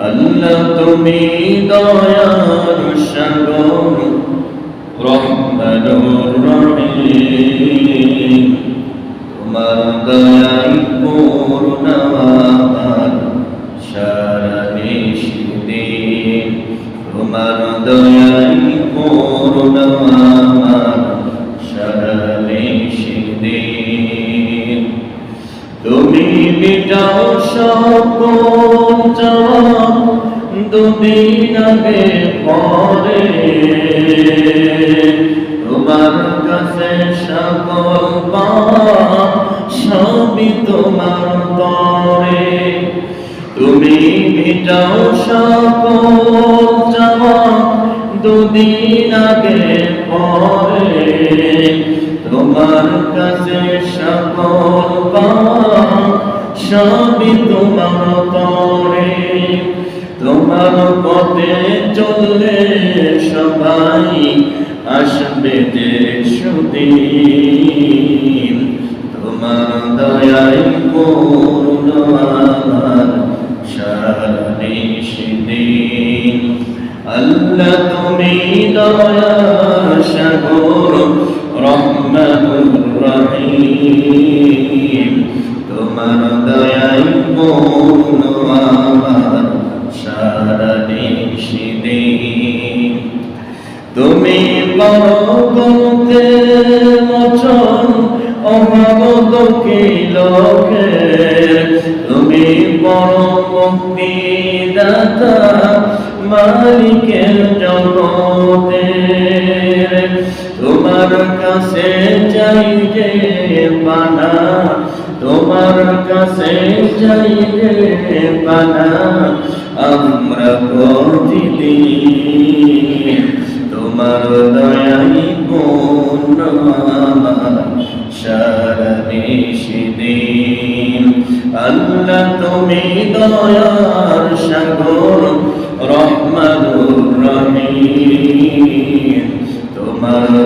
আল্লাহ তুমি দয়ার সাগর, রহমানুর রহিম। তোমার দয়াই পূর্ণ আমার সারা নিষিদিন তোমার দয়াই পূর্ণ আমার সারা নিষিদিন তুমি মিটাও সকল দুদিন আগে পরে তোমার কাছে সকল সবই তোমার তরে তুমি মিটাও সকল দুদিন আগে পরে তোমার কাছে সকল পাওয়া সবই তোমার তরে তোমার পথে চললে সবাই আসবে যে সুদিন। তোমার দয়াই পূর্ণ আমার সারা নিষিদিন আল্লাহ তুমি দয়া সাগর নিষিদিন তুমি পরগতে মোচন অভাব দুঃখী লোকের তুমি পরম মুক্তি দাতা মালিকের জগতের। তোমার কাছে পানা তোমার কাছে যাই যে পানা, আমরা প্রতিদিন তোমার দয়াই আমার আল্লাহ তুমি দয়ার সাগর, রহমানুর রহিম। তোমার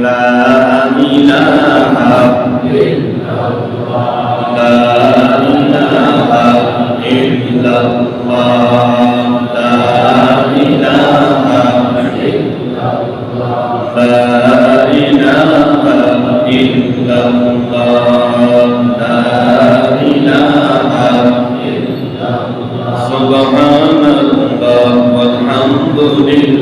la ilaha illallah. La ilaha Subhanallah. Walhamdulillah.